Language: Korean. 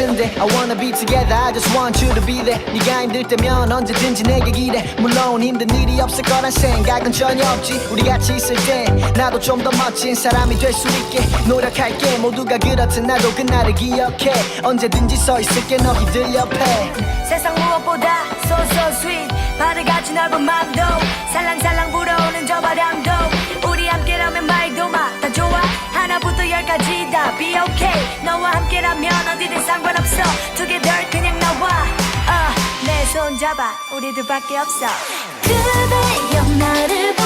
같은데 I wanna be together. I just want you to be there. 네가 힘들 때면 언제든지 내게 기대. 물론 힘든 일이 없을 거란 생각은 전혀 없지. 우리 같이 있을 때 나도 좀 더 멋진 사람이 될 수 있게 노력할게. 모두가 그렇듯 나도 그날을 기억해. 언제든지 서 있을게 너희들 옆에. 세상 무엇보다 so so sweet. 바다같이 넓은 맘도 살랑살랑 불어오는 저 바람도 우리 함께라면 말도 마다 좋아. 하나부터 열까지 다 be okay. 너와 함께라면 어디든 상관없어. Together 그냥 나와. 내손 잡아. 우리 둘밖에 없어. 그대여 나를